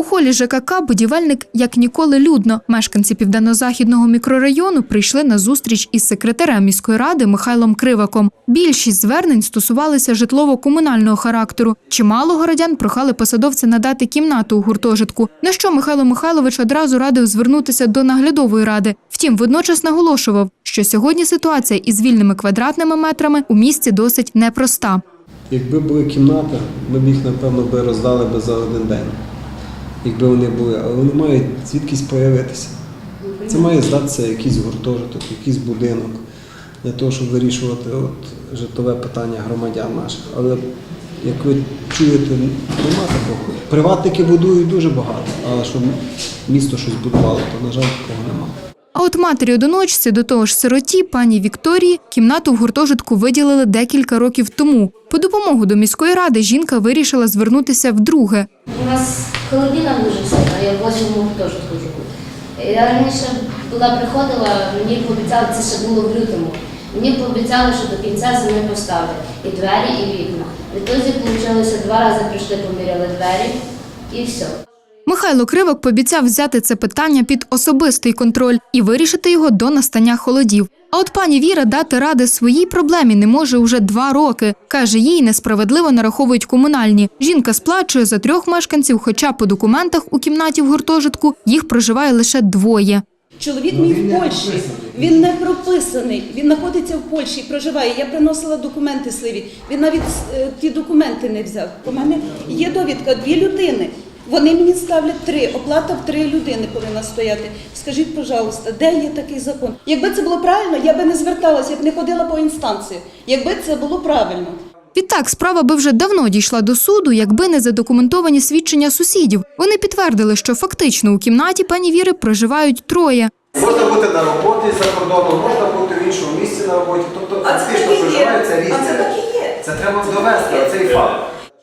У холі ЖКК будівельник як ніколи людно. Мешканці південно-західного мікрорайону прийшли на зустріч із секретарем міської ради Михайлом Криваком. Більшість звернень стосувалися житлово-комунального характеру. Чимало городян прохали посадовця надати кімнату у гуртожитку. На що Михайло Михайлович одразу радив звернутися до наглядової ради. Втім, водночас наголошував, що сьогодні ситуація із вільними квадратними метрами у місті досить непроста. Якби були кімнати, ми б їх, напевно, би роздали би за один день. Якби вони були, але вони мають звідкись появитися. Це має здатися якийсь гуртожиток, якийсь будинок для того, щоб вирішувати от, житлове питання громадян наших. Але як ви чуєте, нема такого. Приватники будують дуже багато, але щоб місто щось будувало, то, на жаль, такого немає. А от матері одиночці, до того ж сироті, пані Вікторії, кімнату в гуртожитку виділили декілька років тому. По допомогу до міської ради жінка вирішила звернутися вдруге. У нас холодильник дуже сильно, я в восьмому гуртожитку живу. Я раніше була приходила, мені пообіцяли, це ще було в лютому. Мені пообіцяли, що до кінця зими поставлять і двері, і вікна. Відтоді вийшло два рази прийшли, поміряли двері і все. Михайло Кривок пообіцяв взяти це питання під особистий контроль і вирішити його до настання холодів. А от пані Віра дати ради своїй проблемі не може уже два роки. Каже, їй несправедливо нараховують комунальні. Жінка сплачує за трьох мешканців, хоча по документах у кімнаті в гуртожитку їх проживає лише двоє. Чоловік мій в Польщі, він не прописаний, він знаходиться в Польщі, проживає. Я приносила документи сливі. Він навіть е, ті документи не взяв. У мене є довідка, дві людини. Вони мені ставлять три. Оплата в три людини повинна стояти. Скажіть, пожалуйста, де є такий закон? Якби це було правильно, я би не зверталася, я б не ходила по інстанції. Якби це було правильно. Відтак, справа би вже давно дійшла до суду, якби не задокументовані свідчення сусідів. Вони підтвердили, що фактично у кімнаті пані Віри проживають троє. Можна бути на роботі за кордоном, можна бути в іншому місці на роботі. Тобто А це фактично проживаються різні. А це так і є. Це треба довести цей факт.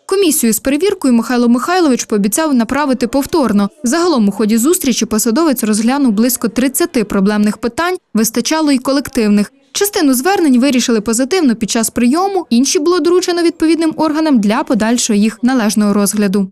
Комісію з перевіркою Михайло Михайлович пообіцяв направити повторно. Загалом у ході зустрічі посадовець розглянув близько 30 проблемних питань, вистачало й колективних. Частину звернень вирішили позитивно під час прийому, інші було доручено відповідним органам для подальшого їх належного розгляду.